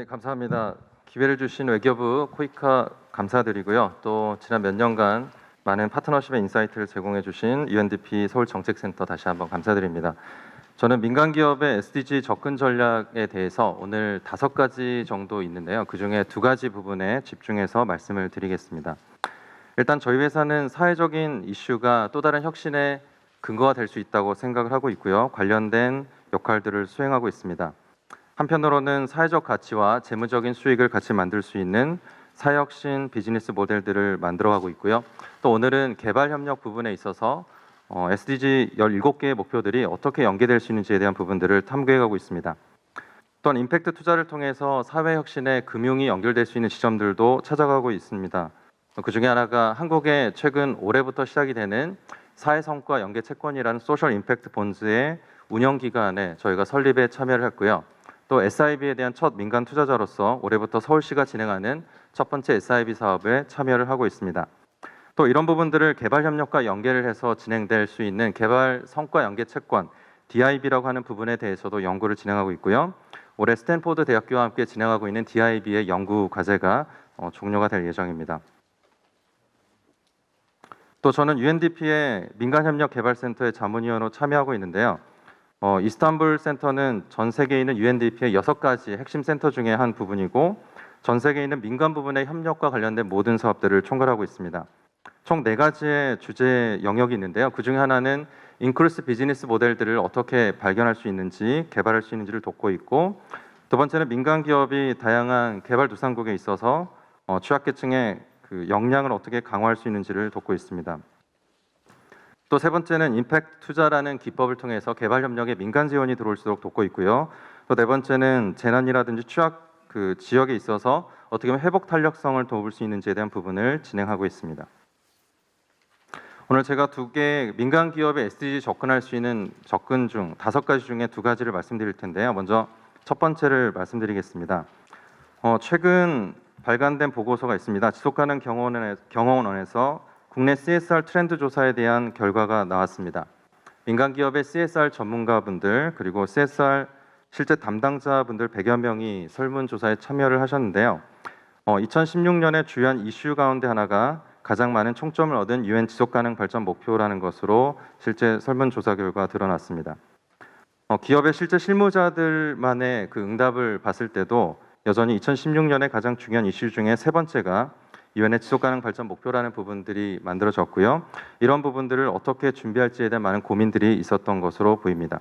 네, 감사합니다. 기회를 주신 외교부 코이카 감사드리고요. 또 지난 몇 년간 많은 파트너십의 인사이트를 제공해 주신 UNDP 서울 정책센터 다시 한번 감사드립니다. 저는 민간 기업의 SDG 접근 전략에 대해서 오늘 다섯 가지 정도 있는데요. 그 중에 두 가지 부분에 집중해서 말씀을 드리겠습니다. 일단 저희 회사는 사회적인 이슈가 또 다른 혁신의 근거가 될 수 있다고 생각을 하고 있고요. 관련된 역할들을 수행하고 있습니다. 한편으로는 사회적 가치와 재무적인 수익을 같이 만들 수 있는 사혁신 비즈니스 모델들을 만들어가고 있고요. 또 오늘은 개발 협력 부분에 있어서 어, SDG 17개의 목표들이 어떻게 연계될 수 있는지에 대한 부분들을 탐구해가고 있습니다. 또한 임팩트 투자를 통해서 사회 혁신에 금융이 연결될 수 있는 지점들도 찾아가고 있습니다. 그 중에 하나가 한국의 최근 올해부터 시작이 되는 사회 성과 연계 채권이라는 소셜 임팩트 본즈의 운영 기간에 저희가 설립에 참여를 했고요. 또 SIB에 대한 첫 민간 투자자로서 올해부터 서울시가 진행하는 첫 번째 SIB 사업에 참여를 하고 있습니다. 또 이런 부분들을 개발 협력과 연계를 해서 진행될 수 있는 개발 성과 연계 채권 DIB라고 하는 부분에 대해서도 연구를 진행하고 있고요. 올해 스탠포드 대학교와 함께 진행하고 있는 DIB의 연구 과제가 어, 종료가 될 예정입니다. 또 저는 UNDP의 민간협력개발센터의 자문위원으로 참여하고 있는데요. 어, 이스탄불 센터는 전 세계에 있는 UNDP의 여섯 가지 핵심 센터 중에 한 부분이고 전 세계에 있는 민간 부분의 협력과 관련된 모든 사업들을 총괄하고 있습니다. 총 네 가지의 주제 영역이 있는데요. 그 중에 하나는 인클루스 비즈니스 모델들을 어떻게 발견할 수 있는지 개발할 수 있는지를 돕고 있고 두 번째는 민간 기업이 다양한 개발 두산국에 있어서 어, 취약계층의 그 역량을 어떻게 강화할 수 있는지를 돕고 있습니다. 또 세 번째는 임팩트 투자라는 기법을 통해서 개발 협력에 민간 지원이 들어올수록 돕고 있고요. 또 네 번째는 재난이라든지 취약 그 지역에 있어서 어떻게 보면 회복 탄력성을 도울 수 있는지에 대한 부분을 진행하고 있습니다. 오늘 제가 두 개 민간 기업의 SDG 접근할 수 있는 접근 중 다섯 가지 중에 두 가지를 말씀드릴 텐데요. 먼저 첫 번째를 말씀드리겠습니다. 어, 최근 발간된 보고서가 있습니다. 지속가능 경영원에서 국내 CSR 트렌드 조사에 대한 결과가 나왔습니다. 민간 기업의 CSR 전문가분들 그리고 CSR 실제 담당자분들 100여 명이 설문조사에 참여를 하셨는데요. 어, 2016년에 주요한 이슈 가운데 하나가 가장 많은 총점을 얻은 유엔 지속가능 발전 목표라는 것으로 실제 설문조사 결과 드러났습니다. 어, 기업의 실제 실무자들만의 그 응답을 봤을 때도 여전히 2016년에 가장 중요한 이슈 중에 세 번째가 유엔의 지속 가능 발전 목표라는 부분들이 만들어졌고요. 이런 부분들을 어떻게 준비할지에 대한 많은 고민들이 있었던 것으로 보입니다.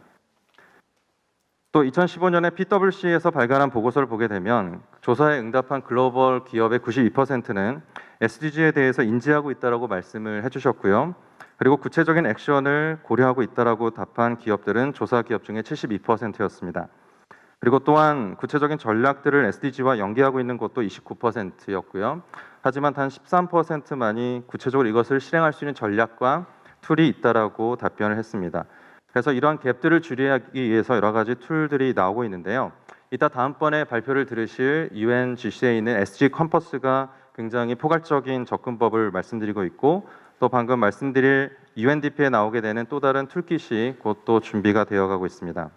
또 2015년에 PwC에서 발간한 보고서를 보게 되면 조사에 응답한 글로벌 기업의 92%는 SDG에 대해서 인지하고 있다라고 말씀을 해주셨고요. 그리고 구체적인 액션을 고려하고 있다라고 답한 기업들은 조사 기업 중에 72%였습니다. 그리고 또한 구체적인 전략들을 SDG와 연계하고 있는 곳도 29%였고요. 하지만 단 13%만이 구체적으로 이것을 실행할 수 있는 전략과 툴이 있다라고 답변을 했습니다. 그래서 이러한 갭들을 줄이기 위해서 여러 가지 툴들이 나오고 있는데요. 이따 다음번에 발표를 들으실 UNGC에 있는 SG 컴퍼스가 굉장히 포괄적인 접근법을 말씀드리고 있고 또 방금 말씀드릴 UNDP에 나오게 되는 또 다른 툴킷이 곧 또 준비가 되어가고 있습니다.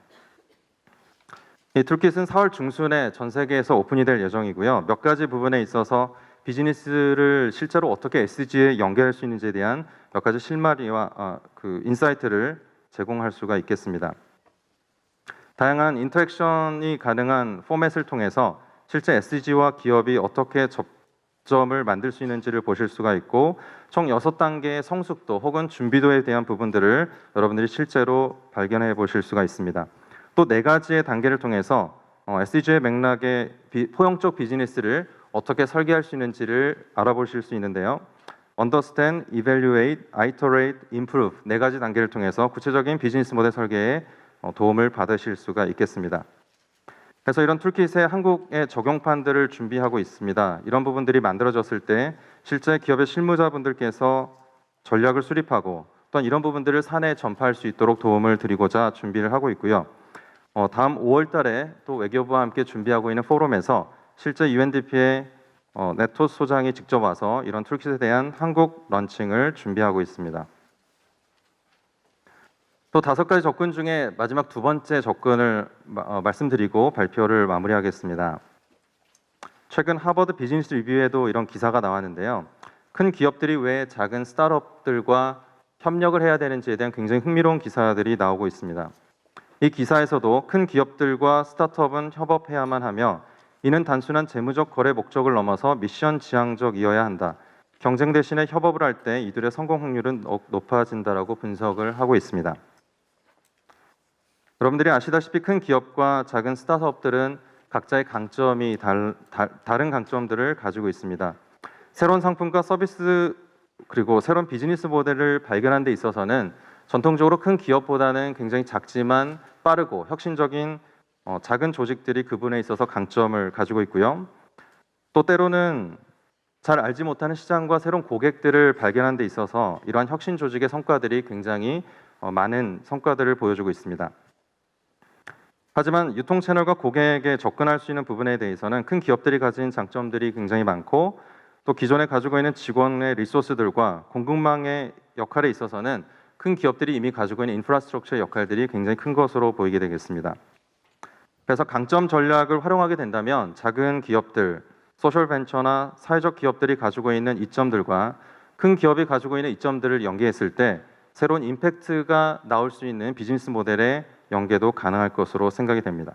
이 툴킷은 4월 중순에 전 세계에서 오픈이 될 예정이고요. 몇 가지 부분에 있어서 비즈니스를 실제로 어떻게 SDG에 연결할 수 있는지에 대한 몇 가지 실마리와 아, 그 인사이트를 제공할 수가 있겠습니다. 다양한 인터랙션이 가능한 포맷을 통해서 실제 SDG와 기업이 어떻게 접점을 만들 수 있는지를 보실 수가 있고 총 6단계의 성숙도 혹은 준비도에 대한 부분들을 여러분들이 실제로 발견해 보실 수가 있습니다. 또 네 가지의 단계를 통해서 어, SDG의 맥락의 비, 포용적 비즈니스를 어떻게 설계할 수 있는지를 알아보실 수 있는데요. Understand, Evaluate, Iterate, Improve 네 가지 단계를 통해서 구체적인 비즈니스 모델 설계에 어, 도움을 받으실 수가 있겠습니다. 그래서 이런 툴킷의 한국의 적용판들을 준비하고 있습니다. 이런 부분들이 만들어졌을 때 실제 기업의 실무자분들께서 전략을 수립하고 또한 이런 부분들을 사내에 전파할 수 있도록 도움을 드리고자 준비를 하고 있고요. 어, 다음 5월달에 또 외교부와 함께 준비하고 있는 포럼에서 실제 UNDP의 어, 네토스 소장이 직접 와서 이런 툴킷에 대한 한국 런칭을 준비하고 있습니다. 또 다섯 가지 접근 중에 마지막 두 번째 접근을 마- 어, 말씀드리고 발표를 마무리하겠습니다. 최근 하버드 비즈니스 리뷰에도 이런 기사가 나왔는데요. 큰 기업들이 왜 작은 스타트업들과 협력을 해야 되는지에 대한 굉장히 흥미로운 기사들이 나오고 있습니다. 이 기사에서도 큰 기업들과 스타트업은 협업해야만 하며 이는 단순한 재무적 거래 목적을 넘어서 미션 지향적이어야 한다. 경쟁 대신에 협업을 할 때 이들의 성공 확률은 높- 높아진다라고 분석을 하고 있습니다. 여러분들이 아시다시피 큰 기업과 작은 스타트업들은 각자의 강점이 달, 다, 다른 강점들을 가지고 있습니다. 새로운 상품과 서비스 그리고 새로운 비즈니스 모델을 발견하는 데 있어서는 전통적으로 큰 기업보다는 굉장히 작지만 빠르고 혁신적인 어, 작은 조직들이 그분에 있어서 강점을 가지고 있고요. 또 때로는 잘 알지 못하는 시장과 새로운 고객들을 발견하는 데 있어서 이러한 혁신 조직의 성과들이 굉장히 어, 많은 성과들을 보여주고 있습니다. 하지만 유통 채널과 고객에게 접근할 수 있는 부분에 대해서는 큰 기업들이 가진 장점들이 굉장히 많고 또 기존에 가지고 있는 직원의 리소스들과 공급망의 역할에 있어서는 큰 기업들이 이미 가지고 있는 인프라스트럭처의 역할들이 굉장히 큰 것으로 보이게 되겠습니다. 그래서 강점 전략을 활용하게 된다면 작은 기업들, 소셜 벤처나 사회적 기업들이 가지고 있는 이점들과 큰 기업이 가지고 있는 이점들을 연계했을 때 새로운 임팩트가 나올 수 있는 비즈니스 모델의 연계도 가능할 것으로 생각이 됩니다.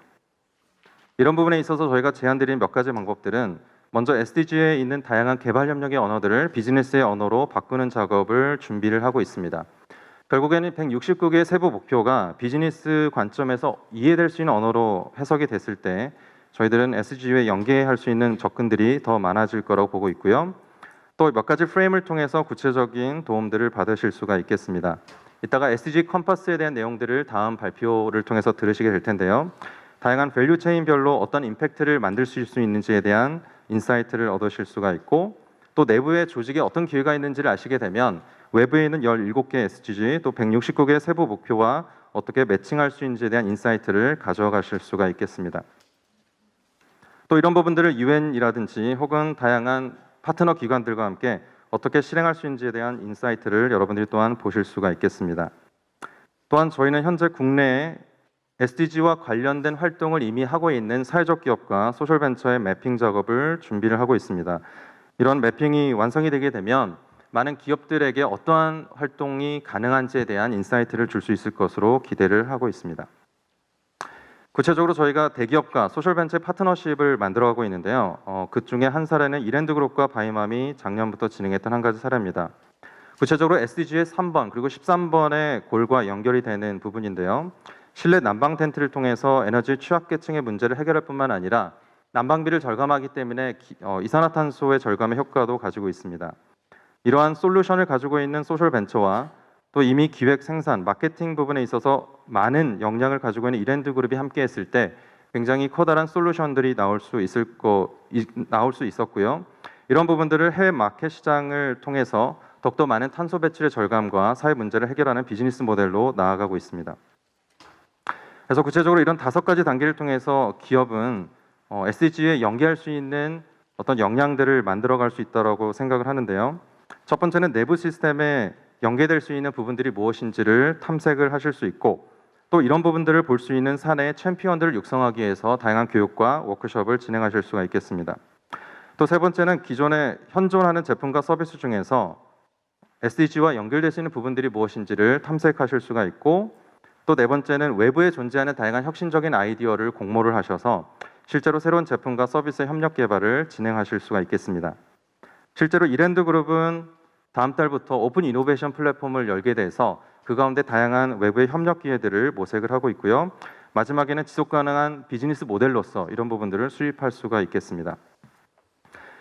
이런 부분에 있어서 저희가 제안드린 몇 가지 방법들은 먼저 SDG에 있는 다양한 개발 협력의 언어들을 비즈니스의 언어로 바꾸는 작업을 준비를 하고 있습니다. 결국에는 169개의 세부 목표가 비즈니스 관점에서 이해될 수 있는 언어로 해석이 됐을 때 저희들은 SDG에 연계할 수 있는 접근들이 더 많아질 거라고 보고 있고요. 또 몇 가지 프레임을 통해서 구체적인 도움들을 받으실 수가 있겠습니다. 이따가 SDG 컴퍼스에 대한 내용들을 다음 발표를 통해서 들으시게 될 텐데요. 다양한 밸류 체인별로 어떤 임팩트를 만들 수 있는지에 대한 인사이트를 얻으실 수가 있고 또 내부의 조직에 어떤 기회가 있는지를 아시게 되면 외부에 있는 17개 SDG 또 169개의 세부 목표와 어떻게 매칭할 수 있는지에 대한 인사이트를 가져가실 수가 있겠습니다. 또 이런 부분들을 유엔이라든지 혹은 다양한 파트너 기관들과 함께 어떻게 실행할 수 있는지에 대한 인사이트를 여러분들이 또한 보실 수가 있겠습니다. 또한 저희는 현재 국내에 SDG와 관련된 활동을 이미 하고 있는 사회적 기업과 소셜 벤처의 매핑 작업을 준비를 하고 있습니다. 이런 매핑이 완성이 되게 되면 많은 기업들에게 어떠한 활동이 가능한지에 대한 인사이트를 줄 수 있을 것으로 기대를 하고 있습니다. 구체적으로 저희가 대기업과 소셜벤처 파트너십을 만들어가고 있는데요. 어, 그 중에 한 사례는 이랜드그룹과 바이맘이 작년부터 진행했던 한 가지 사례입니다. 구체적으로 SDG의 3번 그리고 13번의 골과 연결이 되는 부분인데요. 실내 난방 텐트를 통해서 에너지 취약계층의 문제를 해결할 뿐만 아니라 난방비를 절감하기 때문에 기- 어, 이산화탄소의 절감의 효과도 가지고 있습니다. 이러한 솔루션을 가지고 있는 소셜 벤처와 또 이미 기획 생산, 마케팅 부분에 있어서 많은 역량을 가지고 있는 이랜드 그룹이 함께 했을 때 굉장히 커다란 솔루션들이 나올 수 있을 거 이- 나올 수 있었고요. 이런 부분들을 해외 마켓 시장을 통해서 더욱더 많은 탄소 배출의 절감과 사회 문제를 해결하는 비즈니스 모델로 나아가고 있습니다. 그래서 구체적으로 이런 다섯 가지 단계를 통해서 기업은 어, SDG에 연계할 수 있는 어떤 역량들을 만들어갈 수 있다라고 생각을 하는데요. 첫 번째는 내부 시스템에 연계될 수 있는 부분들이 무엇인지를 탐색을 하실 수 있고 또 이런 부분들을 볼 수 있는 사내의 챔피언들을 육성하기 위해서 다양한 교육과 워크숍을 진행하실 수가 있겠습니다. 또 세 번째는 기존에 현존하는 제품과 서비스 중에서 SDG와 연결될 수 있는 부분들이 무엇인지를 탐색하실 수가 있고 또 네 번째는 외부에 존재하는 다양한 혁신적인 아이디어를 공모를 하셔서 실제로 새로운 제품과 서비스의 협력 개발을 진행하실 수가 있겠습니다. 실제로 이랜드 그룹은 다음 달부터 오픈 이노베이션 플랫폼을 열게 돼서 그 가운데 다양한 외부의 협력 기회들을 모색을 하고 있고요. 마지막에는 지속 가능한 비즈니스 모델로서 이런 부분들을 수립할 수가 있겠습니다.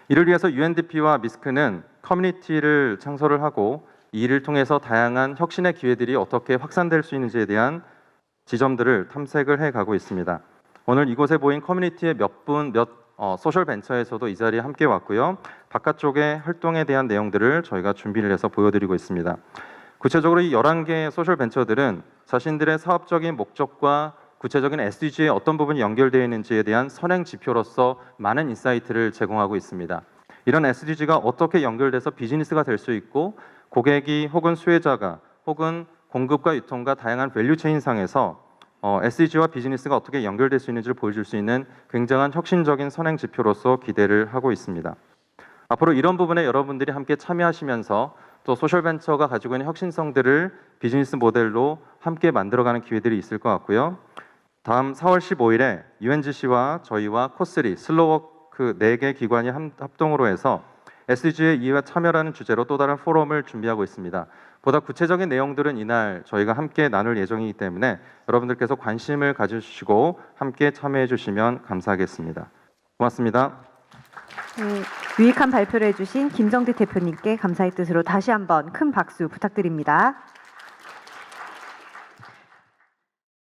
이를 위해서 UNDP와 미스크는 커뮤니티를 창설을 하고 이 일을 통해서 다양한 혁신의 기회들이 어떻게 확산될 수 있는지에 대한 지점들을 탐색을 해 가고 있습니다. 오늘 이곳에 보인 커뮤니티의 몇 분, 몇 어, 소셜 벤처에서도 이 자리에 함께 왔고요. 바깥쪽의 활동에 대한 내용들을 저희가 준비를 해서 보여드리고 있습니다. 구체적으로 이 11개의 소셜 벤처들은 자신들의 사업적인 목적과 구체적인 SDG에 어떤 부분이 연결되어 있는지에 대한 선행 지표로서 많은 인사이트를 제공하고 있습니다. 이런 SDG가 어떻게 연결돼서 비즈니스가 될 수 있고 고객이 혹은 수혜자가 혹은 공급과 유통과 다양한 밸류 체인 상에서 어, SDG와 비즈니스가 어떻게 연결될 수 있는지를 보여줄 수 있는 굉장한 혁신적인 선행 지표로서 기대를 하고 있습니다. 앞으로 이런 부분에 여러분들이 함께 참여하시면서 또 소셜벤처가 가지고 있는 혁신성들을 비즈니스 모델로 함께 만들어가는 기회들이 있을 것 같고요. 다음 4월 15일에 UNGC와 저희와 코스리, 슬로워크 4개 기관이 함- 합동으로 해서 SDG의 이해와 참여라는 주제로 또 다른 포럼을 준비하고 있습니다. 보다 구체적인 내용들은 이날 저희가 함께 나눌 예정이기 때문에 여러분들께서 관심을 가져주시고 함께 참여해 주시면 감사하겠습니다. 고맙습니다. 네, 유익한 발표를 해주신 김정대 대표님께 감사의 뜻으로 다시 한번 큰 박수 부탁드립니다.